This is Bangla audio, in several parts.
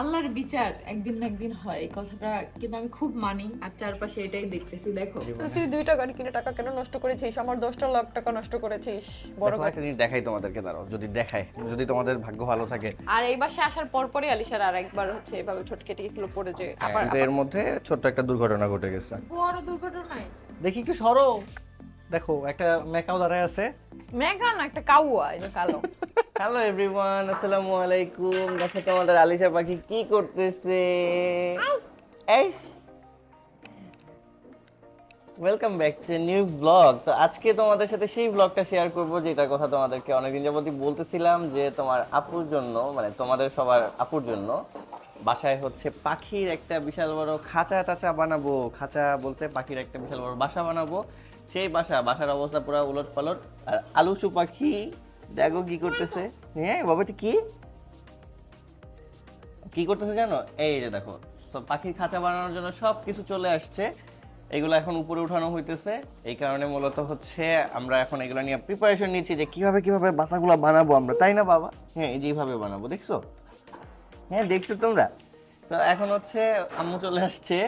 আল্লাহর বিচার একদিন না একদিন হয় এই কথাটা কিন্তু আমি খুব মানি আর চারপাশে এটাই দেখতেছি দেখো। তুই দুইটা গাড়ি কিনে টাকা কেন নষ্ট করেছিস? আমার দশটা লাখ টাকা নষ্ট করেছিস বড় একটা জিনিস দেখাই তোমাদেরকে দাঁড়াও যদি দেখায় যদি তোমাদের ভাগ্য ভালো থাকে। আর এই বাসে আসার পর পরই আলিশার আর একবার হচ্ছে এভাবে ছোট কেটে গেছিল পড়ে যে আবার কিন্তু এর মধ্যে ছোট্ট একটা দুর্ঘটনা ঘটে গেছে। বড় দুর্ঘটনায়? দেখি একটু সরো। দেখো একটা মেকাও দাঁড়ায় আছে। মেঘা না একটা কাউয়া যে কালো। হ্যালো এভরিওয়ান আসসালামু আলাইকুম। দেখো তোমাদের আলিশা পাখি কি করতেছে। এই। Welcome back to new blog তো আজকে তোমাদের সাথে সেই ব্লগটা শেয়ার করব যেটার কথা তোমাদেরকে অনেকদিন যাবতই বলতেছিলাম যে তোমার আপুর জন্য মানে তোমাদের সবার আপুর জন্য বাসায় হচ্ছে পাখির একটা বিশাল বড় খাঁচা টাচা বানাবো। খাঁচা বলতে পাখির একটা বিশাল বড় বাসা বানাবো। সেই বাসা, বাসার অবস্থা পুরো উলট পালট আর আলুসু পাখি, দেখো কি করতেছে। হ্যাঁ বাবাটি কি? কি করতেছে জানো? এই যে দেখো পাখির খাঁচা বানানোর জন্য সব কিছু চলে আসছে। এগুলো এখন উপরে উঠানো হইতেছে। এই কারণে মূলত হচ্ছে আমরা এখন এগুলো নিয়ে প্রিপারেশন নিচ্ছি যে কীভাবে কীভাবে বাসাগুলো বানাবো আমরা। তাই না বাবা? হ্যাঁ এই যেভাবে বানাবো, দেখছ? হ্যাঁ দেখছ তোমরা? তো এখন হচ্ছে আম্মু চলে আসছে।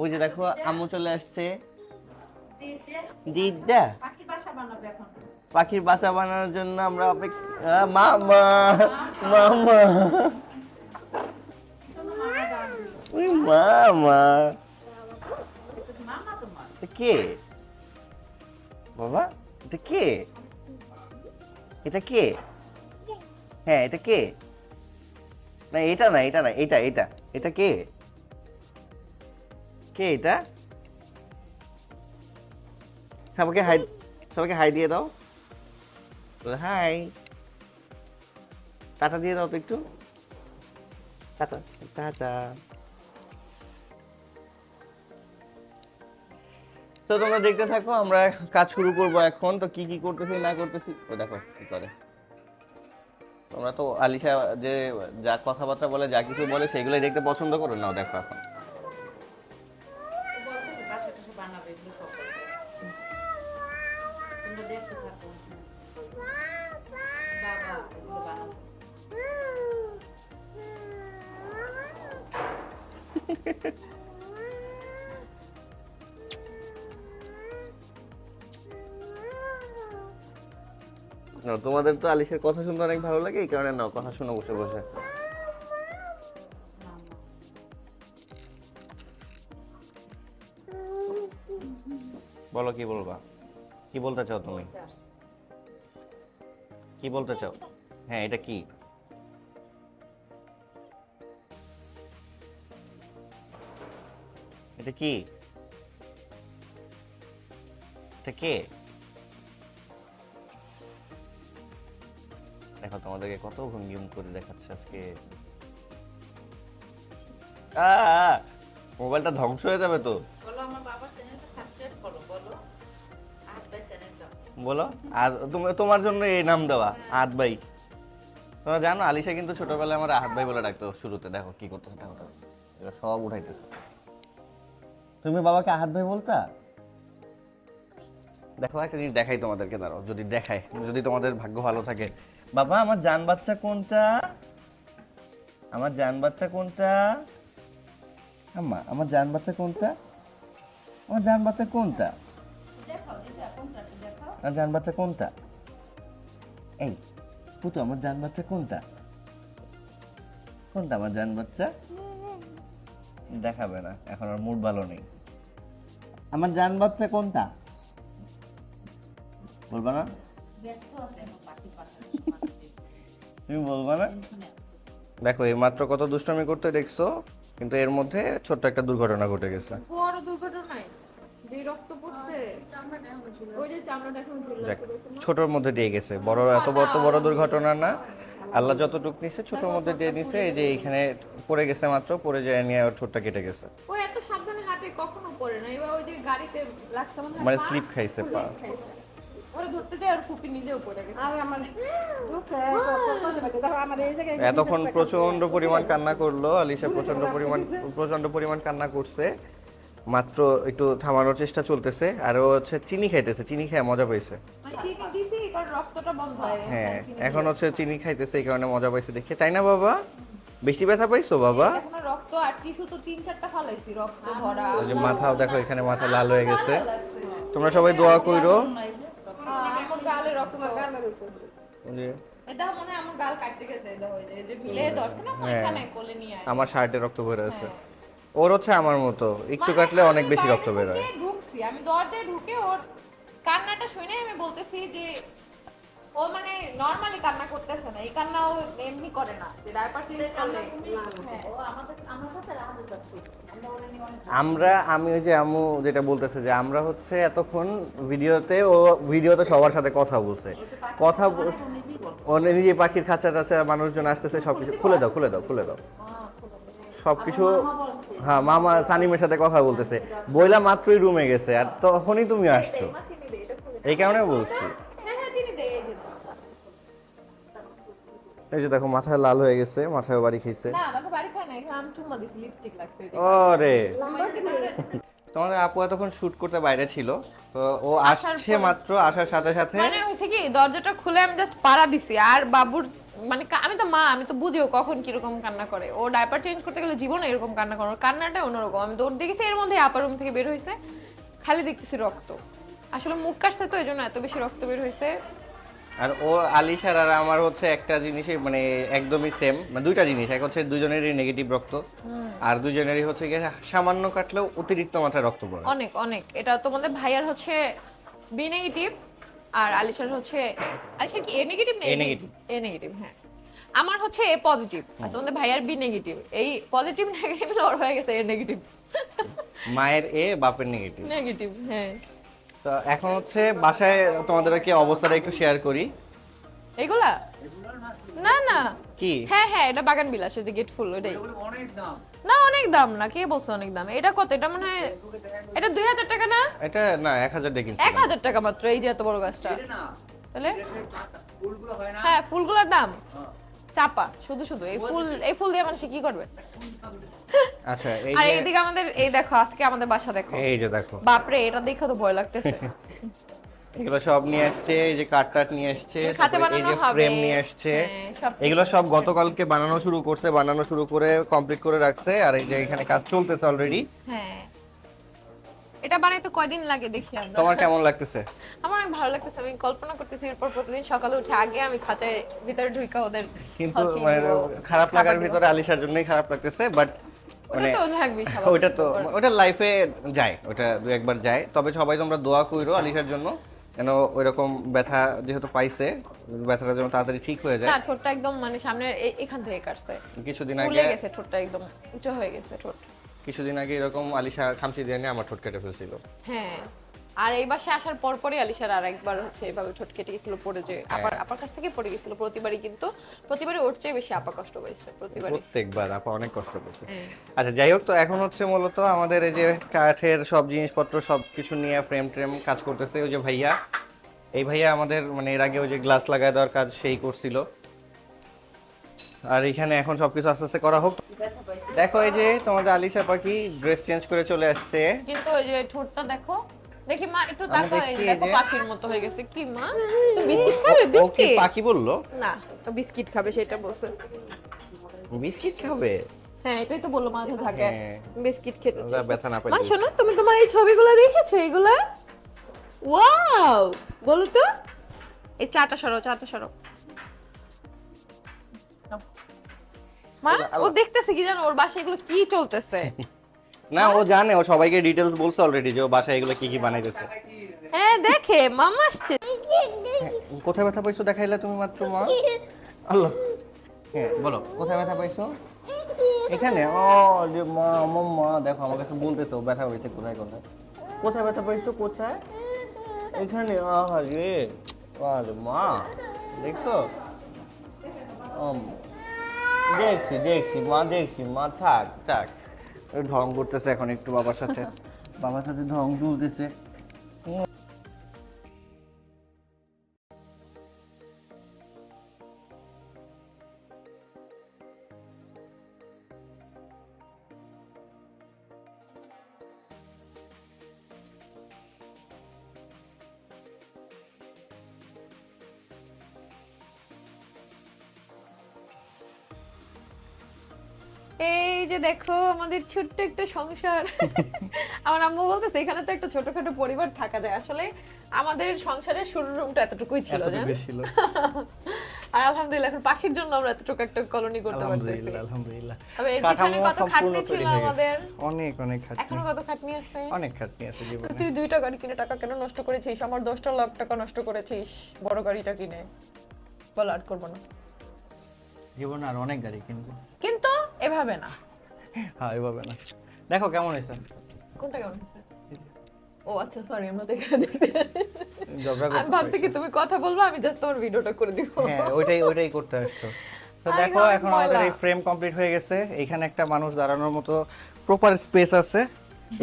ওই যে দেখো, আম্মু চলে আসছে। দিদা? পাখির বাসা বানানোর জন্য আমরা অপেক্ষা মামা মামা। মামা। কে? বাবা, এটা কে? এটা কে? হ্যাঁ এটা কে? না, এটা না এটা না, এটা এটা। এটা কে? কে এটা? সবাইকে হাই সবাইকে হাই দিয়ে দাও। হাই টাটা দিয়ে দাও তো একটু। Tata tata. তো তোমরা দেখতে থাকো, আমরা কাজ শুরু করব এখন। তো কি কি করতেছি, না করতেছি, ও দেখো, কি করে। তোমরা তো আলিশা যে যা কথাবার্তা বলে যা কিছু বলে সেগুলোই দেখতে পছন্দ করো। নাও দেখো এখন। বলতেছে বাসা টাসা নাও, তোমাদের তো আলিশের কথা শুনতে অনেক ভালো লাগে এই কারণে নাও কথা শোনো বসে বসে। বলো কি বলবা? কি বলতে চাও তুমি? কি বলতে চাও? হ্যাঁ এটা কি? এটা কি? এটা কে? দেখো তোমাদেরকে কত ভঙ্গিম করে দেখাচ্ছে আজকে। মোবাইলটা ধ্বংস হয়ে যাবে তো। বলো আমার বাবার চ্যানেলটা সাবস্ক্রাইব করো বলো। আর তোমার জন্য এই নাম দেওয়া আহাত ভাই তোমরা জানো আলিশা কিন্তু ছোটবেলায় আমার আহাত ভাই বলে ডাকতো শুরুতে। দেখো কি করতেছে দেখো তো এরা সব উঠাইতেছে। তুমি বাবাকে আহাত ভাই বলতা? দেখো একটা জিনিস দেখাই তোমাদেরকে দাঁড়াও যদি দেখায় যদি তোমাদের ভাগ্য ভালো থাকে। বাবা, আমার জান বাচ্চা কোনটা? আমার জান বাচ্চা কোনটা? আম্মা, আমার জান বাচ্চা কোনটা? আমার জান বাচ্চা কোনটা? আর জান বাচ্চা কোনটা? এই, পুতু, আমার জান বাচ্চা কোনটা? কোনটা আমার জান বাচ্চা? দেখাবে না, এখন আর মুড ভালো নেই। আমার জান বাচ্চা কোনটা? বলবা না? তুমি বলবা না? দেখো এই মাত্র কত দুষ্টামি করতে দেখছ কিন্তু এর মধ্যে ছোট্ট একটা দুর্ঘটনা ঘটে গেছে। বড় দুর্ঘটনায়। যে রক্ত পড়ছে ওই যে চামড়াটা এখন ছোটর মধ্যে দিয়ে গেছে। বড় এত বড় বড় দুর্ঘটনা না। আল্লাহ যতটুকু নিছে ছোটর মধ্যে দিয়ে নিছে। এই যে এখানে পড়ে গেছে মাত্র পড়ে যায় নিয়ে ওর ঠোঁটটা কেটে গেছে। ও এত সাবধানে হাঁটে কখনো পড়ে না। এবার ওই যে গাড়িতে লাগছে মানে স্লিপ খাইছে পা। এতক্ষণ প্রচণ্ড পরিমাণ কান্না করল আলিশা প্রচণ্ড পরিমাণ প্রচণ্ড পরিমাণ কান্না করছে। মাত্র একটু থামানোর চেষ্টা চলতেছে আর ও হচ্ছে চিনি খাইতেছে চিনি খেয়ে মজা পাইছে। মানে ঠিক দিছি কারণ রক্তটা বন্ধ হয়। হ্যাঁ এখন হচ্ছে চিনি খাইতেছে এই কারণে মজা পাইছে দেখে। তাই না বাবা? বেশি ব্যথা পাইছো বাবা? রক্ত আর টিস্যু তো তিন চারটা ফালাইছি রক্ত ভরা। ওই যে মাথাও দেখো এখানে মাথা লাল হয়ে গেছে। তোমরা সবাই দোয়া কইরো। আমার গালে রক্ত এটা মনে হয় আমার গাল কাটতে গেছে এটা হয়ে যায়। যে ভিলে ধরছে না হ্যাঁ। কোলে নিয়ে আয় আমার শার্টে রক্ত বের আছে। ওর হচ্ছে আমার মতো। একটু কাটলে অনেক বেশি রক্ত বের হয় ঢুকছি আমি দরজায় ঢুকে ওর কান্নাটা শুনে আমি বলতেছি যে ও মানে নরমালি কান্না করতেছে না এই কান্না ও এমনি করে না যে ডাইপার চেঞ্জ করলে আমরা আমি ওই যে আমু যেটা বলতেছে যে আমরা হচ্ছে এতক্ষণ ভিডিওতে ও ভিডিওতে সবার সাথে কথা বলছে। কথা ও নিজে পাখির খাঁচা টাচা মানুষজন আসতেছে সবকিছু খুলে দাও খুলে দাও খুলে দাও। সবকিছু হ্যাঁ মামা সানিমের সাথে কথা বলতেছে। বইলা মাত্রই রুমে গেছে আর তখনই তুমি আসছো। এই কারণে বলছি। এই যে দেখো মাথায় লাল হয়ে গেছে মাথায় বাড়ি খেয়েছে। ওরে। আপু এতক্ষণ শুট করতে বাইরে ছিল তো ও আসছে মাত্র আসার সাথে সাথে। মানে হয়েছে কি দরজাটা খুলে আমি জাস্ট পাড়া দিছি আর বাবুর মানে আমি তো মা আমি তো বুঝিও কখন কীরকম কান্না করে। ও ডাইপার চেঞ্জ করতে গেলে জীবনে এরকম কান্না করে কান্নাটা অন্যরকম। আমি দৌড় দেখেছি এর মধ্যে আপার রুম থেকে বের হয়েছে খালি দেখতেছি রক্ত। আসলে মুখ কাটছে তো এই জন্য এত বেশি রক্ত বের হয়েছে আর ও আলিশার আর আমার হচ্ছে একটা জিনিসই মানে একদমই সেম মানে দুইটা জিনিস এক হচ্ছে দুজনেরই নেগেটিভ রক্ত আর দুজনেরই হচ্ছে গিয়ে সামান্য কাটলেও অতিরিক্ত মাত্রায় রক্ত পড়ে। অনেক অনেক। এটা তোমাদের ভাইয়ার হচ্ছে বি নেগেটিভ আর আলিশার হচ্ছে আলিশার কি এ নেগেটিভ না A negative. এ নেগেটিভ হ্যাঁ। আমার হচ্ছে এ পজিটিভ আর তোমাদের ভাইয়ার বি নেগেটিভ এই পজিটিভ নেগেটিভ ওর হয়ে গেছে এ নেগেটিভ মায়ের এ বাপের নেগেটিভ নেগেটিভ হ্যাঁ। তো এখন হচ্ছে বাসায় তোমাদেরকে অবস্থাটা একটু শেয়ার করি। এগুলা? না না। কি? হ্যাঁ হ্যাঁ এটা বাগান বিলাস যে গেট ফুল ওইটাই। না অনেক দাম না কে বলছে অনেক দাম? এটা কত? এটা মনে হয় এটা দুই হাজার টাকা না? এটা না এক হাজার কিনছি। এক হাজার টাকা মাত্র এই যে এত বড় গাছটা। তাহলে? হ্যাঁ ফুলগুলোর দাম। চাপা শুধু শুধু। এই ফুল এই ফুল দিয়ে মানুষ কি করবে? আচ্ছা এই আর এইদিকে আমাদের এই দেখো আজকে আমাদের বাসা দেখো। এই যে দেখো। বাপরে এটা দেখে তো ভয় লাগতেছে। এগুলো সব নিয়ে আসছে এই যে কাঠ টাট নিয়ে আসছে এই বানানো যে হবে। ফ্রেম নিয়ে আসছে। হ্যাঁ, এগুলো সব গতকালকে বানানো শুরু করছে বানানো শুরু করে কমপ্লিট করে রাখছে আর এই যে এখানে কাজ চলতেছে অলরেডি হ্যাঁ। এটা বানাইতে কয়দিন লাগে দেখি আমরা। তোমার কেমন লাগতেছে? আমার অনেক ভালো লাগতেছে আমি কল্পনা করতেছি এরপর প্রতিদিন সকালে উঠে আগে আমি খাঁচায় ভিতরে ঢুইকা ওদের কিন্তু মানে খারাপ লাগার ভিতরে আলিশার জন্যই খারাপ লাগতেছে বাট মানে। ওটা তো ওটা লাইফে যায় ওটা দু একবার যায়। তবে সবাই তোমরা দোয়া কইরো আলিশার জন্য কেন ওইরকম ব্যথা যেহেতু পাইছে ব্যথাটা যেন তাড়াতাড়ি ঠিক হয়ে যায়। না ঠোঁটটা একদম মানে সামনে এখান থেকে কাটছে। কিছুদিন আগে গেছে ঠোঁটটা একদম উঁচু হয়ে গেছে ঠোঁট। কিছুদিন আগে এরকম আলিশা খামচি দিয়ে নিয়ে আমার ঠোঁট কেটে ফেলছিল। হ্যাঁ আর এই বাসে আসার পর পরই আলিশার আর একবার হচ্ছে এভাবে ঠোঁট কেটে গেছিল পড়ে যে হ্যাঁ। আপার আপার কাছ থেকে পড়ে গেছিল। প্রতিবারই কিন্তু প্রতিবারই ওর চেয়ে বেশি আপা কষ্ট পাইছে প্রতিবারই। প্রত্যেকবার আপা অনেক কষ্ট পেয়েছে হ্যাঁ। আচ্ছা যাই হোক তো এখন হচ্ছে মূলত আমাদের এই যে কাঠের সব জিনিসপত্র সব কিছু নিয়ে ফ্রেম ট্রেম কাজ করতেছে ওই যে ভাইয়া। এই ভাইয়া আমাদের মানে এর আগে ওই যে গ্লাস লাগায় দেওয়ার কাজ সেই করছিল। আর এখানে এখন সবকিছু আস্তে আস্তে করা হোক দেখো এই যে তোমাদের আলিশা পাখি ড্রেস চেঞ্জ করে চলে আসছে। কিন্তু ওই যে ঠোঁটটা দেখো দেখি মা একটু তাকাও দেখো পাখির মতো হয়ে গেছে। কি মা? তুমি বিস্কিট খাবে? বিস্কিট? পাখি বলল? না তো বিস্কিট খাবে সেটা বলছে। বিস্কিট খাবে? হ্যাঁ এটাই তো বলল মাঝে থাকে। হ্যাঁ। বিস্কিট খেতে ব্যথা না মা শোনো তুমি তোমার এই ছবিগুলো দেখেছ? এগুলা? ওয়াও! বলো তো। এই চাটা সরো চাটা সরো। মা ও দেখতেছে কি জানো ওর বাসায় এগুলো কি চলতেছে? না ও জানে ও সবাইকে ডিটেলস বলছে অলরেডি যে ও বাসায় এগুলো কি কি বানাইতেছে। হ্যাঁ দেখে মামা আসছে। কোথায় ব্যথা পাইছো দেখাইলা তুমি মাত্র মা? আল্লাহ। হ্যাঁ বলো কোথায় ব্যথা পাইছো? এখানে? ও যে মা মা দেখো আমার কাছে বলতেছে ব্যথা পাইছে কোথায় কোথায়। কোথায় ব্যথা পাইছো কোথায়? এখানে আহা রে আরে মা দেখছ? দেখছি দেখছি মা দেখছি মা থাক থাক। ঢং করতেছে এখন একটু বাবার সাথে। বাবার সাথে ঢং তুলতেছে। আমাদের ছোট্ট একটা সংসার। আমার আম্মু বলতেছে এখানে তো একটা ছোটখাটো পরিবার থাকা যায়। আসলে আমাদের সংসারের শুরুর রুমটা এতটুকুই ছিল ছিল। আর আলহামদুলিল্লাহ এখন পাখির জন্য আমরা এতটুকু একটা কলোনি করতে পারতেছি। আলহামদুলিল্লাহ তবে এর পিছনে কত খাটনি ছিল। আমাদের? অনেক অনেক খাটনি। এখনও কত খাটনি আছে? অনেক খাটনি আছে জীবনে। তুই দুইটা গাড়ি কিনে টাকা কেন নষ্ট করেছিস? আমার দশটা লাখ টাকা নষ্ট করেছিস বড় গাড়িটা কিনে। বল আর করব না। জীবনে আর অনেক গাড়ি কিনবো। কিন্তু এভাবে না। হ্যাঁ এভাবে না। দেখো কেমন হয়েছে? কোনটা কেমন হয়েছে? ও আচ্ছা সরি আমরা দেখে দেখতে ঝগড়া করতে ভাবছি কি তুমি কথা বলব আমি জাস্ট তোমার ভিডিওটা করে দিব। হ্যাঁ ওইটাই ওইটাই করতে আসছো। তো দেখো এখন আমাদের এই ফ্রেম কমপ্লিট হয়ে গেছে। এখানে একটা মানুষ দাঁড়ানোর মতো প্রপার স্পেস আছে।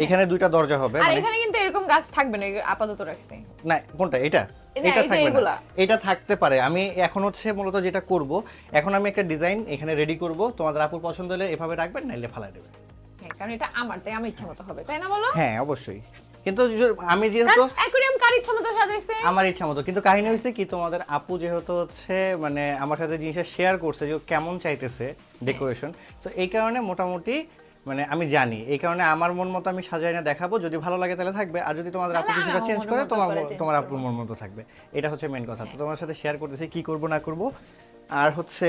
এখানে দুইটা দরজা হবে আর মানে এখানে কিন্তু এরকম গাছ থাকবে না আপাতত রাখছি না কোনটা? এটা? এটা থাকবে এগুলা। না এটা থাকতে পারে। আমি এখন হচ্ছে মূলত যেটা করব এখন আমি একটা ডিজাইন এখানে রেডি করব। তোমাদের আপুর পছন্দ হলে এভাবে রাখবেন নাইলে ফালাই দেবেন। হ্যাঁ কারণ এটা আমার তাই আমার ইচ্ছা মতো হবে তাই না বলো? হ্যাঁ অবশ্যই। কিন্তু আমি যেহেতু অ্যাকুরিয়াম কার ইচ্ছা মতো সাজাইছে? আমার ইচ্ছা মতো কিন্তু কাহিনী হয়েছে কি তোমাদের আপু যেহেতু হচ্ছে মানে আমার সাথে জিনিসটা শেয়ার করছে যে কেমন চাইতেছে ডেকোরেশন তো এই কারণে মোটামুটি মানে আমি জানি। এই কারণে আমার মন মতো আমি সাজাই না দেখাবো। যদি ভালো লাগে তাহলে থাকবে। আর যদি তোমাদের আপু কিছুটা চেঞ্জ করে তোমার তোমার আপুর মন মতো থাকবে। এটা হচ্ছে মেন কথা। তো তোমার সাথে শেয়ার করতেছি কি করব না করব। আর হচ্ছে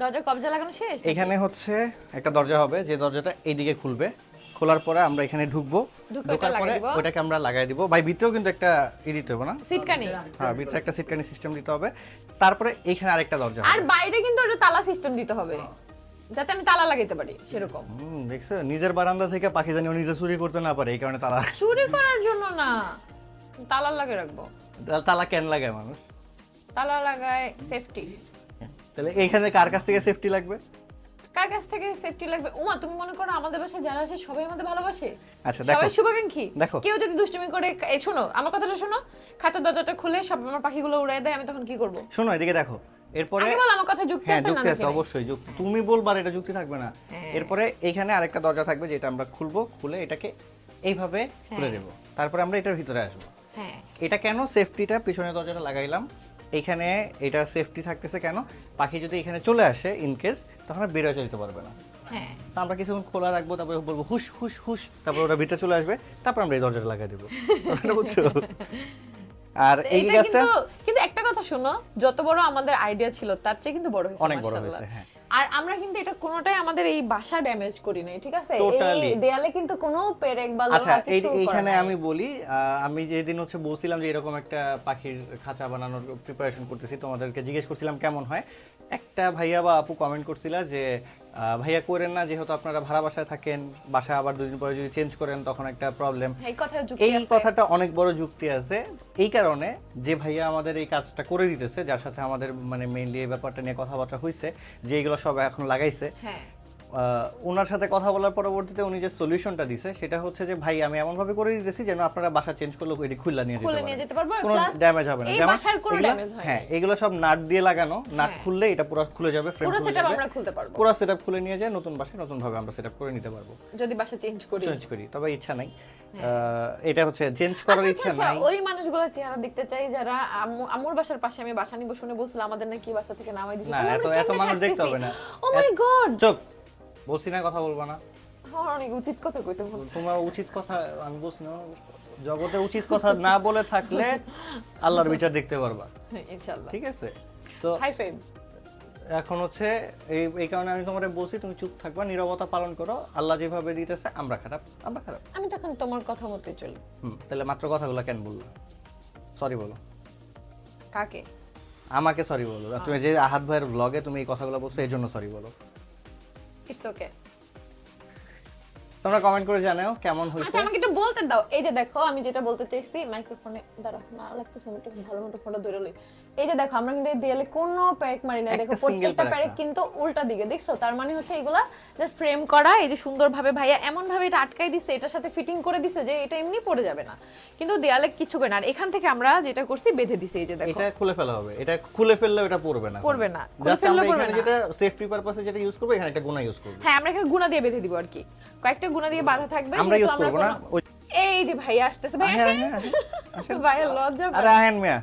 দরজা কবজা লাগানো শেষ এখানে হচ্ছে একটা দরজা হবে। যে দরজাটা এইদিকে খুলবে। খোলার পরে আমরা এখানে ঢুকবো। ঢুকে ঢোকার পরে? ওটাকে আমরা লাগাই দিব। ভাই ভিতরেও কিন্তু একটা ই দিতে হবে না? সিটকানি। হ্যাঁ ভিতরে একটা সিটকানি সিস্টেম দিতে হবে। তারপরে এখানে আরেকটা দরজা আর বাইরে কিন্তু ওটা তালা সিস্টেম দিতে হবে। যাতে আমি তালা লাগাইতে পারি সেরকম। হুম দেখছ? নিজের বারান্দা থেকে পাখি জানি ও নিজে চুরি করতে না পারে এই কারণে তালা চুরি করার জন্য না। তালা লাগিয়ে রাখব। তালা কেন লাগায় মানুষ? তালা লাগায় সেফটি তাহলে এইখানে কার কাছ থেকে সেফটি লাগবে? কার কাছ থেকে সেফটি লাগবে? উমা তুমি মনে করো আমাদের বাসায় যারা আছে সবাই আমাদের ভালোবাসে? আচ্ছা দেখো। সবাই শুভাকাঙ্ক্ষী? দেখো। কেউ যদি দুষ্টুমি করে এই শোনো আমার কথাটা শোনো। খাঁচার দরজাটা খুলে সব আমার পাখিগুলো উড়াই দেয় আমি তখন কি করব? শোনো এদিকে দেখো। এরপরে আগে বল আমার কথা যুক্তি হ্যাঁ আছে না যুক্তি আছে অবশ্যই যুক্তি তুমি বলবার এটা যুক্তি থাকবে না। হ্যাঁ। এরপরে এইখানে আরেকটা দরজা থাকবে যেটা আমরা খুলবো খুলে এটাকে এইভাবে খুলে হ্যাঁ। দেবো। তারপরে আমরা এটার ভিতরে আসব। হ্যাঁ। এটা কেন সেফটিটা পিছনের দরজাটা লাগাইলাম? এখানে এটা সেফটি থাকতেছে কেন? পাখি যদি এখানে চলে আসে ইন কেস তখন আর বেরোয় যেতে পারবে না। হ্যাঁ। আমরা কিছুক্ষণ খোলা রাখব তারপরে বলব হুশ হুশ হুশ তারপর ওরা ভিতরে চলে আসবে তারপর আমরা এই দরজাটা লাগাই দেবো। বুঝছ? আর এই গাছটা কিন্তু কথা শোনো যত বড় আমাদের আইডিয়া ছিল তার চেয়ে কিন্তু বড় হয়েছে অনেক বড় মাশাআল্লাহ। হয়েছে, হ্যাঁ। আর আমরা কিন্তু এটা কোনোটাই আমাদের এই বাসা ড্যামেজ করি নাই ঠিক আছে এই দেয়ালে কিন্তু কোনো পেরেক বা আচ্ছা লোহা কিছু এইখানে আমি বলি আমি যেদিন হচ্ছে বলছিলাম যে এরকম একটা পাখির খাঁচা বানানোর প্রিপারেশন করতেছি তোমাদেরকে জিজ্ঞেস করছিলাম কেমন হয় একটা ভাইয়া বা আপু কমেন্ট করছিল যে ভাইয়া করেন না যেহেতু আপনারা ভাড়া বাসায় থাকেন বাসা আবার দুদিন পরে যদি চেঞ্জ করেন তখন একটা প্রবলেম এই যুক্তি এই কথাটা অনেক বড় যুক্তি আছে। এই কারণে যে ভাইয়া আমাদের এই কাজটা করে দিতেছে যার সাথে আমাদের মানে মেইনলি এই ব্যাপারটা নিয়ে কথাবার্তা হয়েছে যে এগুলো সব এখন লাগাইছে হ্যাঁ। ওনার সাথে কথা বলার পরবর্তীতে উনি যে সলিউশনটা দিছে সেটা হচ্ছে যে ভাই আমি এমন ভাবে করে দিতেছি যেন আপনারা বাসা চেঞ্জ করলে এটি খুললা নিয়ে যেতে খুলে পারব, কোনো ড্যামেজ হবে না। যেমন। হ্যাঁ এগুলো সব নাট দিয়ে লাগানো নাট হ্যাঁ। খুললে এটা পুরো খুলে যাবে ফ্রেম পুরো সেটআপ আমরা খুলতে পারব। পুরো সেটআপ খুলে নিয়ে যায় নতুন বাসায় নতুন ভাবে আমরা সেটআপ করে নিতে পারব। যদি বাসা চেঞ্জ করি। চেঞ্জ করি তবে ইচ্ছা নাই। আহ, এটা হচ্ছে চেঞ্জ করার আচ্ছা, ইচ্ছা আচ্ছা, নাই। ওই মানুষগুলোর চেহারা দেখতে চাই যারা আম্মুর বাসার পাশে আমি বাসা নিব শুনে বলছিল আমাদের নাকি বাসা থেকে নামাই দিছে। না, এত- এত মানুষ দেখতে হবে না। ও মাই গড চুপ। বলছি না কথা বলবা না। আমার অনেক উচিত কথা কইতে বলছে। তোমার উচিত কথা আমি বলছি না জগতে উচিত কথা না বলে থাকলে আল্লাহর বিচার দেখতে পারবা। ইনশাআল্লাহ। ঠিক আছে? তো হাই ফাইভ এখন হচ্ছে এই এই কারণে আমি তোমারে বলছি তুমি চুপ থাকবা নীরবতা পালন করো। আল্লাহ যেভাবে দিতেছে আমরা খারাপ আমরা খারাপ। আমি তখন তোমার কথা মতোই চলি। হুম তাহলে মাত্র কথাগুলো কেন বলল? সরি বলো। কাকে? আমাকে সরি বলো। তুমি যে আহাত ভাইয়ের ব্লগে তুমি এই কথাগুলো বলছো এই জন্য সরি বলো। ইটস ওকে তোমরা কমেন্ট করে জানাও কেমন আচ্ছা আমাকে একটু বলতে দাও। এই যে দেখো আমি যেটা বলতে চাইছি মাইক্রোফোনে দাঁড়াও না লাগতেছে আমি একটু ভালো মতো ফটো ধরে লই। এই যে দেখো আমরা কিন্তু এই দেয়ালে কোনো প্যাক মারি না দেখো প্রত্যেকটা প্যাক প্যারেক কিন্তু উল্টা দিকে দেখছ? তার মানে হচ্ছে এগুলা যে ফ্রেম করা এই যে সুন্দরভাবে ভাইয়া এমন ভাবে এটা আটকাই দিছে এটার সাথে ফিটিং করে দিছে যে এটা এমনি পড়ে যাবে না। কিন্তু দেয়ালে কিছু করে না। আর এখান থেকে আমরা যেটা করছি বেঁধে দিছে এই যে দেখো। এটা খুলে ফেলা হবে। এটা খুলে ফেললে এটা পড়বে না পড়বে না। খুলে ফেললে পড়বে না। যেটা সেফটি পারপাসে যেটা ইউজ করব এখানে একটা গুণা ইউজ করব। হ্যাঁ আমরা এখানে গুণা দিয়ে বেঁধে দিব আর কি। কয়েকটা গুণা দিয়ে বাঁধা থাকবে আমরা ইউজ করব না? এই যে ভাইয়া আসতেছে হ্যাঁ, আসেন। আসেন, আসেন। লজ্জা আরে আহেন মিয়া।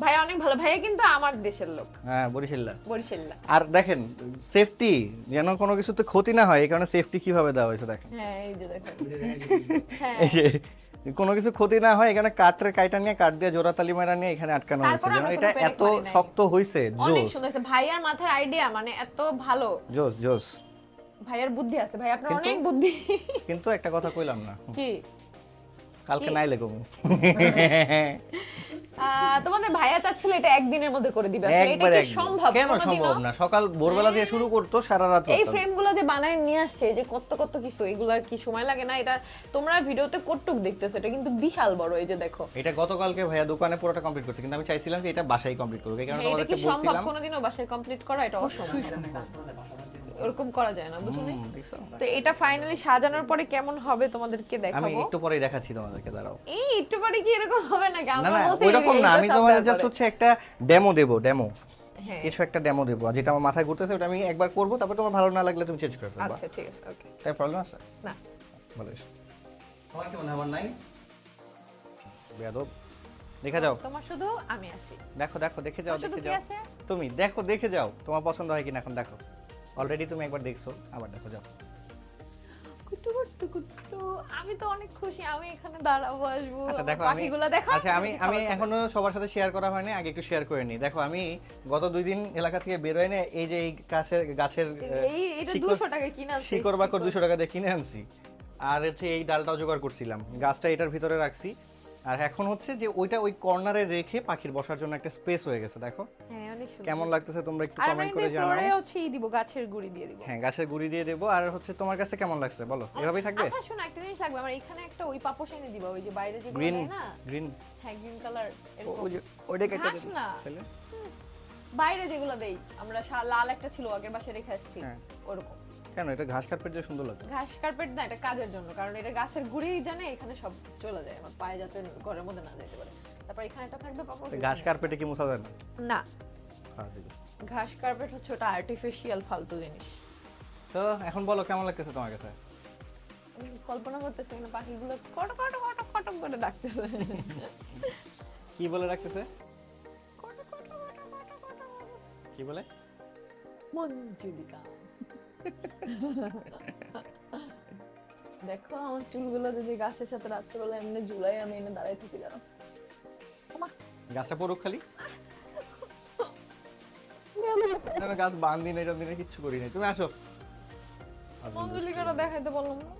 ভাইয়া অনেক ভালো ভাইয়া কিন্তু আমার দেশের লোক। হ্যাঁ বরিশাল্লা। বরিশাল্লা। আর দেখেন সেফটি যেন কোনো কিছুতে ক্ষতি না হয় এই কারণে সেফটি কীভাবে দেওয়া হয়েছে দেখেন। হ্যাঁ এই যে দেখো হ্যাঁ। এই যে কোনো কিছু ক্ষতি না হয় এখানে কাঠের কাইটা নিয়ে কাঠ দিয়ে জোড়া তালি মারা নিয়ে এখানে আটকানো হয়েছে। যেন এটা এত। শক্ত হয়েছে অনেক জোস সুন্দর হয়েছে। ভাইয়ার মাথার আইডিয়া মানে এত ভালো। জোস জোস ভাইয়ার বুদ্ধি আছে ভাই আপনার অনেক বুদ্ধি। কিন্তু একটা কথা কইলাম না। কি? কালকে? নাই লেগো তোমাদের ভাইয়া চাচ্ছিল এটা একদিনের মধ্যে করে দিবে আসলে এটা কি সম্ভব? কেন সম্ভব না? সকাল ভোরবেলা দিয়ে শুরু করতো সারা রাত এই ফ্রেমগুলো যে বানায় নিয়ে আসছে এই যে কত কত কিছু এগুলা কি সময় লাগে না এটা তোমরা ভিডিওতে কটুক দেখতেছো এটা কিন্তু বিশাল বড় এই যে দেখো। এটা গতকালকে ভাইয়া দোকানে পুরোটা কমপ্লিট করছে কিন্তু আমি চাইছিলাম যে এটা বাসায় কমপ্লিট করব কারণে হ্যাঁ, এটা কি সম্ভব? কোনোদিনও বাসায় কমপ্লিট করা এটা অসম্ভব। এরকম করা যায় না বুঝছ তো এটা ফাইনালি সাজানোর পরে কেমন হবে তোমাদেরকে দেখাবো? আমি একটু পরেই দেখাচ্ছি তোমাদেরকে দাঁড়াও। এই একটু পরে কি এরকম হবে না আমরা না বলছি ওইরকম না আমি তোমার জাস্ট হচ্ছে একটা ডেমো দেবো ডেমো কিছু একটা ডেমো দেবো যেটা আমার মাথায় ঘুরতেছে ওটা আমি একবার করব তারপর তোমার ভালো না লাগলে তুমি চেঞ্জ করে ফেলবা। আচ্ছা ঠিক আছে ওকে তাই প্রবলেম আছে? না। এসো। তোমার কি মনে হয় নাই? বেয়াদব। দেখে যাও। তোমার শুধু আমি আসি। দেখো দেখো দেখে যাও দেখে যাও। তুমি দেখো দেখে যাও তোমার পছন্দ হয় কিনা এখন দেখো। অলরেডি তুমি একবার দেখছ আবার দেখো যাও। কুটু কুটু কুটু আমি তো অনেক খুশি আমি এখানে দাঁড়াবো আসব আচ্ছা দেখো আমি পাখিগুলো দেখো আচ্ছা আমি আমি এখনও সবার সাথে শেয়ার করা হয়নি আগে একটু শেয়ার করে নিই দেখো আমি গত দুই দিন এলাকা থেকে বের না এই যে এই গাছের গাছের এই এটা শিকড়- 200 টাকা কিনা আছে শিকড় বাকড় দুশো টাকা দিয়ে কিনে আনছি। আর হচ্ছে এই ডালটাও জোগাড় করছিলাম। গাছটা এটার ভিতরে রাখছি। আর এখন হচ্ছে যে ওইটা ওই কর্নারে রেখে পাখির বসার জন্য একটা স্পেস হয়ে গেছে দেখো। হ্যাঁ অনেক সুন্দর। কেমন লাগতেছে তোমরা একটু কমেন্ট করে জানাও। ফ্লোরে হচ্ছে ই দিব গাছের গুড়ি দিয়ে দিব। হ্যাঁ গাছের গুঁড়ি দিয়ে দেবো। আর হচ্ছে তোমার কাছে কেমন লাগছে বলো? এভাবেই থাকবে? আচ্ছা শোনো একটা জিনিস লাগবে। আমার এখানে একটা ওই পাপোশ এনে দিবা ওই যে বাইরে যে গ্রিন না? গ্রিন হ্যাঁ গ্রিন কালার ওই যে ওইটা কেটে ঘাস দেবো? বাইরে যেগুলো দেই আমরা লাল একটা ছিল আগের বাসে রেখে আসছি। হ্যাঁ। ওরকম। কেন? এটা ঘাস কার্পেট যে সুন্দর লাগছে। ঘাস কার্পেট না এটা কাজের জন্য কারণ এটা গাছের গুড়ি জানে এখানে সব চলে যায় আমার পায়ে যাতে ঘরের মধ্যে না যেতে পারে। তারপর এখানে একটা থাকবে পাপড় ঘাস কার্পেটে কি মোছা যায় না। না জি। ঘাস কার্পেট হচ্ছে ওটা আর্টিফিশিয়াল ফালতু জিনিস। তো এখন বলো কেমন লাগতেছে তোমার কাছে? কল্পনা করতেছি না পাখিগুলো কট কট কট কট করে ডাকতেছে। কি বলে ডাকতেছে? কি বলে? মঞ্জুলিকা। দেখো আমার চুলগুলো যদি গাছের সাথে রাত্রেবেলা এমনি ঝুলাই আমি এনে দাঁড়াই থাকি জানো গাছটা পড়ুক খালি। গাছ বান্ধি নেই দিনে কিচ্ছু করি নাই। তুমি আসো। মঞ্জুলিকাটা দেখাইতে বললাম না।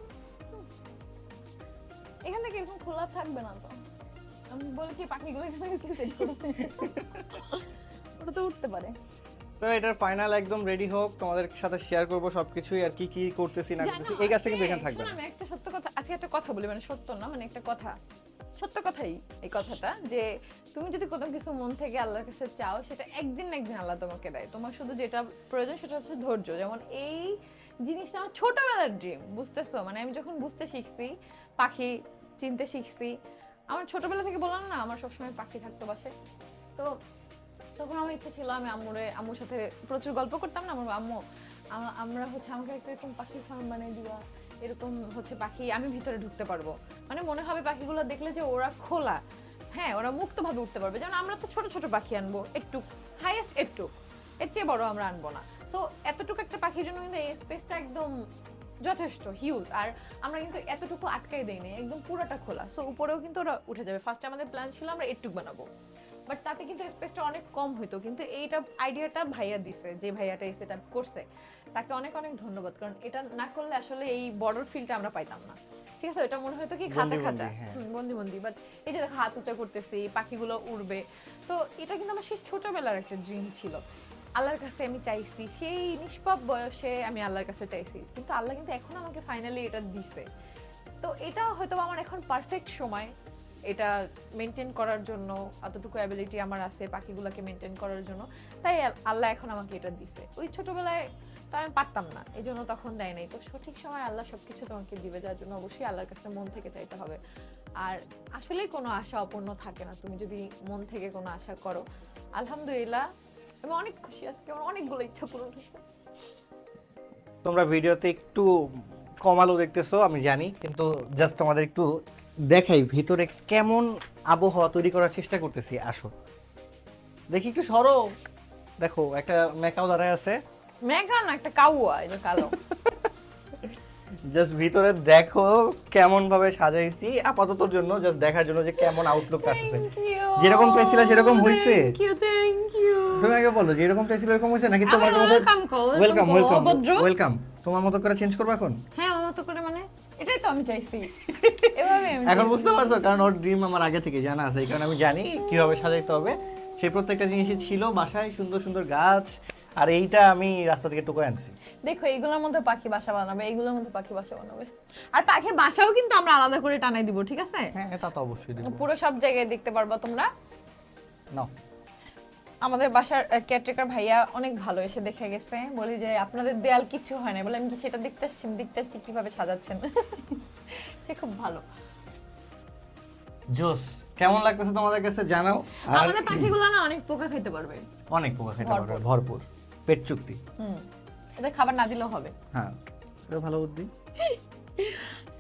এখান থেকে এরকম খোলা থাকবে না তো? আমি বলি কি পাখিগুলো এখানে ওটা তো উঠতে পারে। তো এটার ফাইনাল একদম রেডি হোক তোমাদের সাথে শেয়ার করব সবকিছুই আর কি কি করতেছি না করতেছি। এই গাছটা কিন্তু এখানে থাকবে আমি একটা সত্য কথা আজকে একটা কথা বলি মানে সত্য না মানে একটা কথা। সত্য কথাই এই কথাটা যে তুমি যদি কোনো কিছু মন থেকে আল্লাহর কাছে চাও সেটা একদিন না একদিন আল্লাহ তোমাকে দেয়। তোমার শুধু যেটা প্রয়োজন সেটা হচ্ছে ধৈর্য। যেমন এই জিনিসটা আমার ছোটবেলার ড্রিম বুঝতেছো? মানে আমি যখন বুঝতে শিখছি পাখি চিনতে শিখছি আমার ছোটবেলা থেকে বললাম না আমার সবসময় পাখি থাকতো বাসে তো তখন আমার ইচ্ছা ছিল আমি আম্মুরে, আম্মুর সাথে প্রচুর গল্প করতাম না, আমার আম্মু আমরা হচ্ছে আমাকে একটা এরকম পাখির ফার্ম বানিয়ে দিবা, এরকম হচ্ছে পাখি আমি ভিতরে ঢুকতে পারব। মানে মনে হবে পাখিগুলো দেখলে যে ওরা খোলা। হ্যাঁ ওরা মুক্তভাবে উঠতে পারবে। যেমন আমরা তো ছোট ছোট পাখি আনব, একটু হাইয়েস্ট একটু। এর চেয়ে বড় আমরা আনব না। সো এতটুকু একটা পাখির জন্য কিন্তু এই স্পেসটা একদম যথেষ্ট হিউজ আর আমরা কিন্তু এতটুকু আটকাই দেই নাই, একদম পুরোটা খোলা। সো উপরেও কিন্তু ওরা উঠে যাবে। ফার্স্টে আমাদের প্ল্যান ছিল আমরা একটুক বানাবো। বাট তাতে কিন্তু স্পেসটা অনেক কম হইতো। কিন্তু এইটা আইডিয়াটা ভাইয়া দিছে যে ভাইয়াটা এই সেট করছে। তাকে অনেক অনেক ধন্যবাদ। কারণ এটা না করলে আসলে এই বর্ডার ফিলটা আমরা পাইতাম না। ঠিক আছে? এটা মনে হয়তো কি খাঁচা খাঁচা। বন্দি, হ্যাঁ। বন্দি বন্দি। বাট এই যে দেখো হাত উঁচা করতেছি পাখিগুলো উড়বে। তো এটা কিন্তু আমার সেই ছোটবেলার একটা ড্রিম ছিল। আল্লাহর কাছে আমি চাইছি সেই নিষ্পাপ বয়সে আমি আল্লাহর কাছে চাইছি। কিন্তু আল্লাহ কিন্তু এখন আমাকে ফাইনালি এটা দিছে। তো এটা হয়তো আমার এখন পারফেক্ট সময়। এটা মেনটেন করার জন্য, এতটুকু অ্যাবিলিটি আমার আছে পাখিগুলোকে মেনটেন করার জন্য, তাই আল্লাহ এখন আমাকে এটা দিছে। ওই ছোটবেলায় তো আমি পারতাম না এই জন্য তখন দেয় নাই। তো সঠিক সময় আল্লাহ সবকিছু তোমাকে দিবে, যার জন্য অবশ্যই আল্লাহর কাছে মন থেকে চাইতে হবে। আর আসলেই কোনো আশা অপূর্ণ থাকে না, তুমি যদি মন থেকে কোনো আশা করো। আলহামদুলিল্লাহ, আমি অনেক খুশি আজকে, আমার অনেকগুলো ইচ্ছা পূরণ হয়েছে। তোমরা ভিডিওতে একটু কমালো দেখতেছো, আমি জানি, কিন্তু জাস্ট তোমাদের একটু দেখাই ভিতরে কেমন আবহাওয়া তৈরি করার চেষ্টা করতেছি আসো। দেখি একটু সরো। দেখো একটা মেকাও দাঁড়ায় আছে। মেঘা না একটা কাউয়া যে কালো। জাস্ট ভিতরে দেখো কেমন ভাবে সাজাইছি আপাততর জন্য জাস্ট দেখার জন্য যে কেমন আউটলুক আসছে। যেরকম চাইছিলা সেরকম হয়েছে তুমি আগে বলো যেরকম এরকম এরকম হয়েছে নাকি তোমার মতো ওয়েলকাম ওয়েলকাম ওয়েলকাম তোমার মতো করে চেঞ্জ করবে এখন? হ্যাঁ আমি চাইছি। এভাবে এখন বুঝতে পারছ কারণ ওর ড্রিম আমার আগে থেকে জানা আছে কারণে আমি জানি কীভাবে সাজাইতে হবে। সেই প্রত্যেকটা জিনিসই ছিল বাসায় সুন্দর সুন্দর গাছ আর এইটা আমি রাস্তা থেকে টুকু আনছি দেখো এইগুলোর মধ্যে পাখি বাসা বানাবে এইগুলোর মধ্যে পাখি বাসা বানাবে। আর পাখির বাসাও কিন্তু আমরা আলাদা করে টানাই দিব ঠিক আছে? হ্যাঁ তা তো অবশ্যই দেবো। পুরো সব জায়গায় দেখতে পারবা তোমরা? নাও। আমাদের বাসার কেয়ারটেকার ভাইয়া অনেক ভালো এসে দেখে গেছে। বলি যে আপনাদের দেয়াল কিচ্ছু হয় না বলে আমি কি সেটা দেখতে আসছি আমি দেখতে আসছি কীভাবে সাজাচ্ছেন? সে খুব ভালো। জোস কেমন লাগতেছে তোমাদের কাছে? জানাও। আমাদের পাখিগুলো না অনেক পোকা খেতে পারবে। অনেক পোকা খেতে পারবে ভরপুর। ভরপুর। পেট চুক্তি। হুম এদের খাবার না দিলেও হবে। হ্যাঁ। এটা ভালো বুদ্ধি।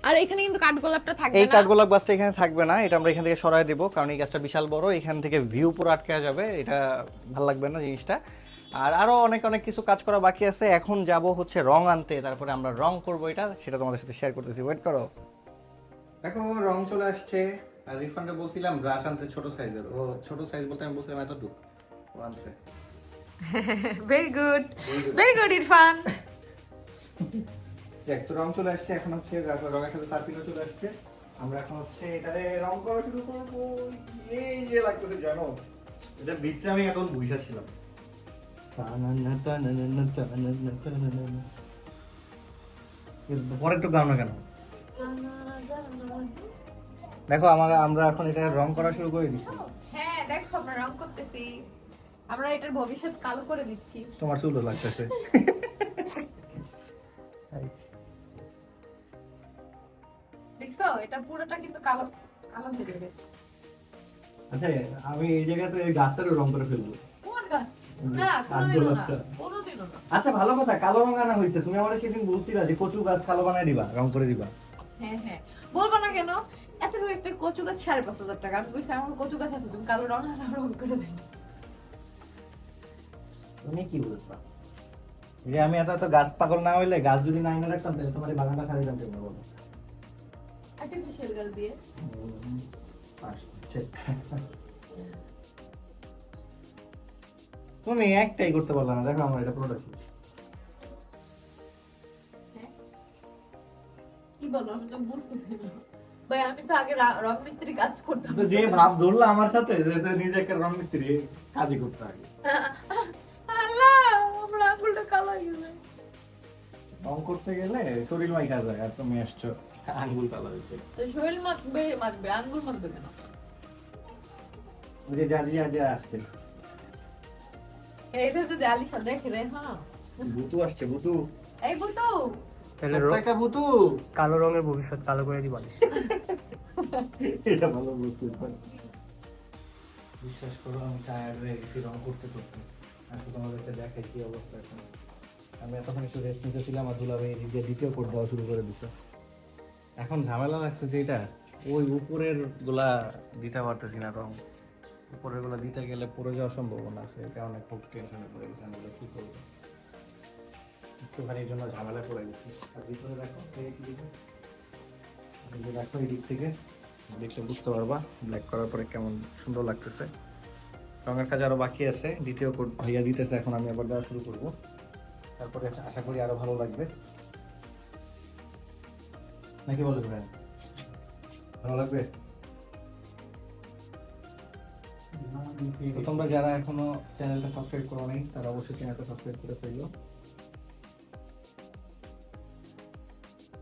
আর এখানে কিন্তু কাঠগোলাপটা থাকবে এই কাঠগোলাপ গাছটা এখানে থাকবে না এটা আমরা এখান থেকে সরাই দেবো কারণ এই গাছটা বিশাল বড় এখান থেকে ভিউ পুরো আটকে যাবে এটা ভালো লাগবে না জিনিসটা। আর আরও অনেক অনেক কিছু কাজ করা বাকি আছে এখন যাব হচ্ছে রং আনতে তারপরে আমরা রং করব এটা সেটা তোমাদের সাথে শেয়ার করতেছি ওয়েট করো। দেখো রং চলে আসছে আর রিফান্ডে বলছিলাম ব্রাশ আনতে ছোট সাইজের ও ছোট সাইজ বলতে আমি বলছিলাম এতটুকু ও আনছে। Very good very good Irfan. দেখ তো রং চলে আসছে এখন হচ্ছে রঙের সাথে তারপিনও চলে আসছে। আমরা এখন হচ্ছে এটারে রং করা শুরু করব। এই যে লাগতেছে জানো? এটা ভিতরে আমি এখন বুঝা ছিলাম পরে একটু গাও না কেন? দেখো আমার আমরা এখন এটা রং করা শুরু করে দিচ্ছি। হ্যাঁ দেখো আমরা রং করতেছি। আমরা এটার ভবিষ্যৎ কালো করে দিচ্ছি। তোমার চুলও লাগতেছে। দেখছ? এটা পুরোটা কিন্তু কালো কালো হয়ে যাবে। আচ্ছা আমি এই জায়গাতে এই গাছটারও রং করে ফেলব। কোন গাছ? না কোনোদিনও না কোনোদিনও না। আচ্ছা ভালো কথা কালো রং আনা হয়েছে। তুমি আমার সেদিন বলছিলা যে কচু গাছ কালো বানায় দিবা রং করে দিবা। হ্যাঁ হ্যাঁ। বলব না কেন? এত একটা কচু গাছ সাড়ে পাঁচ হাজার টাকা। আমি বলছি আমার কচু গাছ এত তুমি কালো রং আর রং করে তুমি কি বলছো? যে আমি এত এত গাছ পাগল না হইলে গাছ যদি না এনে রাখতাম তাহলে তোমার বাগানটা খালি পারব বলো। আর্টিফিশিয়াল গাছ দিয়ে। তুমি একটাই করতে পারলা না দেখো আমার এটা পুরোটা শেষ। কি বলো? আমি তো ভাই আমি তো আগে রা- মিস্ত্রি কাজ করতাম। তো যে ভাব ধরলো আমার সাথে যে তো নিজে একটা রং মিস্ত্রি কাজই করতে আগে। আল্লাহ আমার আঙুলটা কালো হয়ে গেছে রং করতে গেলে শরীর মাইকা যায় আর তুমি আসছো। আঙ্গুল কালো হয়েছে। তো শরীর মাখবে মাখবে আঙ্গুল মাখবে কেন? ওই যে জাজি জাজি আসছে। এইটা তো আলিশা দেখে রে হ্যাঁ। বুতু আসছে বুতু এই বুতু তাহলে একটা বুতু কালো রঙের ভবিষ্যৎ কালো করে দিবা এটা ভালো বুতু বিশ্বাস করো আমি টায়ার্ড হয়ে গেছি রং করতে করতে। আমি তোমাদেরকে দেখাই কি অবস্থা এখন। আমি এতক্ষণ একটু রেস্ট নিতেছিলাম আর দুলাভাই দ্বিতীয় কোট দেওয়া শুরু করে দিছে। এখন ঝামেলা লাগছে যে এটা, ওই উপরেরগুলা দিতে পারতেছি না রং। উপরেরগুলা দিতে গেলে পড়ে যাওয়ার সম্ভাবনা আছে এটা অনেক খুব টেনশনে পড়ে গেছে আমি কি করব? একটুখানি এর জন্য ঝামেলা পড়ে গেছি। আর ভিতরে দেখো, এই যে দেখো, এই দিক থেকে। দেখলে বুঝতে পারবা ব্ল্যাক করার পরে কেমন সুন্দর লাগতেছে। রঙের কাজ আরও বাকি আছে, দ্বিতীয় কোট ভাইয়া দিতেছে, এখন আমি আবার দেওয়া শুরু করব। তারপরে আশা করি আরও ভালো লাগবে। নাকি বলে ভাই? ভালো লাগবে? তোমরা যারা এখনও চ্যানেলটা সাবস্ক্রাইব করো নাই, তারা অবশ্যই চ্যানেলটা সাবস্ক্রাইব করে ফেলল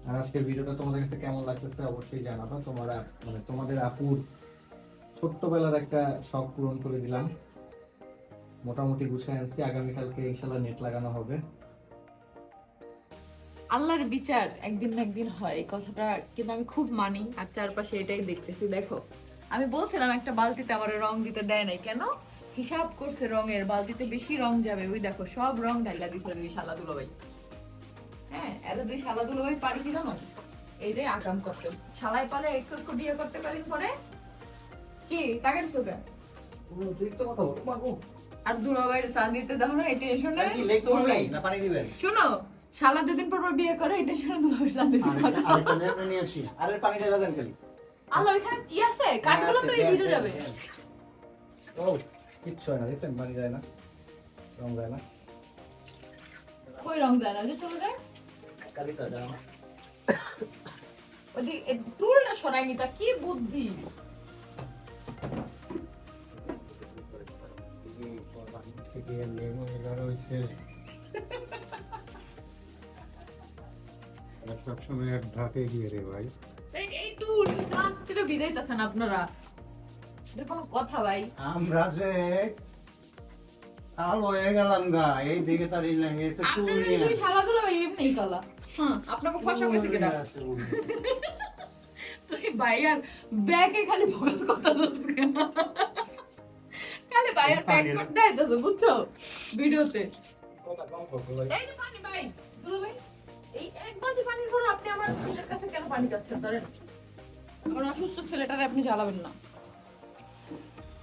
আর আজকের ভিডিওটা তোমাদের কাছে কেমন লাগতেছে অবশ্যই জানাবা। তোমরা মানে তোমাদের আপুর ছোট্টবেলার একটা শখ পূরণ করে দিলাম। মোটামুটি গুছিয়ে আনছি। আগামীকালকে ইনশাল্লাহ নেট লাগানো হবে। আল্লাহর বিচার একদিন না একদিন হয় এই কথাটা কিন্তু আমি খুব মানি। আর চারপাশে এটাই দেখতেছি দেখো। আমি বলছিলাম একটা বালতিতে আমার রং দিতে দেয় নাই কেন? হিসাব করছে রঙের বালতিতে বেশি রং যাবে। ওই দেখো সব রং ঢাইলা দিতে দুই শালা দুলাভাই। হ্যাঁ এত দুই শালা দুলাভাই পারি কি জানো? এই রে আকাম করতে। শালাই পালে একটু একটু বিয়ে করতে পারি পরে? কি তাকে বলো আর দুলাভাইয়ের চা দিতে দাও না এই টেনশনে লেগ সোম না পানি দিবেন। শুনো শালা দুদিন পর পর বিয়ে করে এটা টেনশনে দুলাভাইয়ের চা দিতে দাও না। আরেকটা লেবু নিয়ে আসি। আরে পানি ঢেলা দেন খালি। আল্লাহ এখানে ই আছে কাঠগুলো তো এই ভিজে যাবে। ও কিচ্ছু হয় না দেখছেন? পানি যায় না রং যায় না। কই রং দেয় না? ওই যে চলে যায়? কালি তো যায় টুলটা সরাইনি তা কি বুদ্ধি? থেকে হয়েছে। সবসময় এক ঢাকে গিয়ে রে ভাই। এই এই টুল গাছ বিদাইতেছেন আপনারা। এটা কোনো কথা ভাই। আমরা যে কাল হয়ে গেলাম গা এই দিকে তার লেগেছে টুল আপনারা নিয়ে। দুই শালা দুলা ভাই এমনি কালা। হ্যাঁ আপনাকে ফসা কইছে কেডা? তুই ভাই আর ব্যাগে খালি ফোকাস করতে কেন? খালি ভাই আর ব্যাগ করতে আইতাছে বুঝছ? ভিডিওতে। এই যে পানি ভাই দুলা ভাই। এই এক বালতি পানির পর আপনি আমার ছেলের কাছে কেন পানি চাচ্ছেন? ধরেন আমার অসুস্থ ছেলেটারে আপনি জ্বালাবেন না।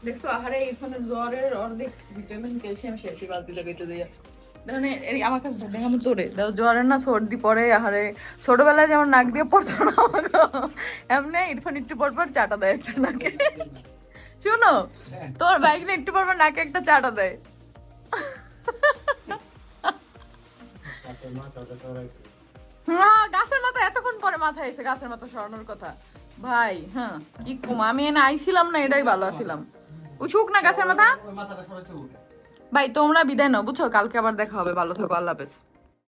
দেখছ আহারে ইরফানের জ্বরের অর্ধেক ভিটামিন ক্যালসিয়াম শেষ এই বালতি লাগাইতে দিয়ে। দেখুন এই আমার কাছে দেখ আমি তোরে দেখো জ্বরের না সর্দি পরে আহারে ছোটবেলায় যেমন নাক দিয়ে পড়তো না এমনি ইরফান একটু পর পর চাটা দেয় একটা নাকে। শুনো তোমার বাইক না একটু পর পর নাকে একটা চাটা দেয়। হ্যাঁ গাছের মাথা এতক্ষণ পরে মাথায় এসে গাছের মাথা সরানোর কথা। ভাই হ্যাঁ কি কম আমি এনে আইছিলাম না এটাই ভালো আছিলাম। শুক না গাছের মাথা? ওই ভাই তোমরা বিদায় নাও বুঝছ? কালকে আবার দেখা হবে ভালো থাকো আল্লাহ হাফেজ।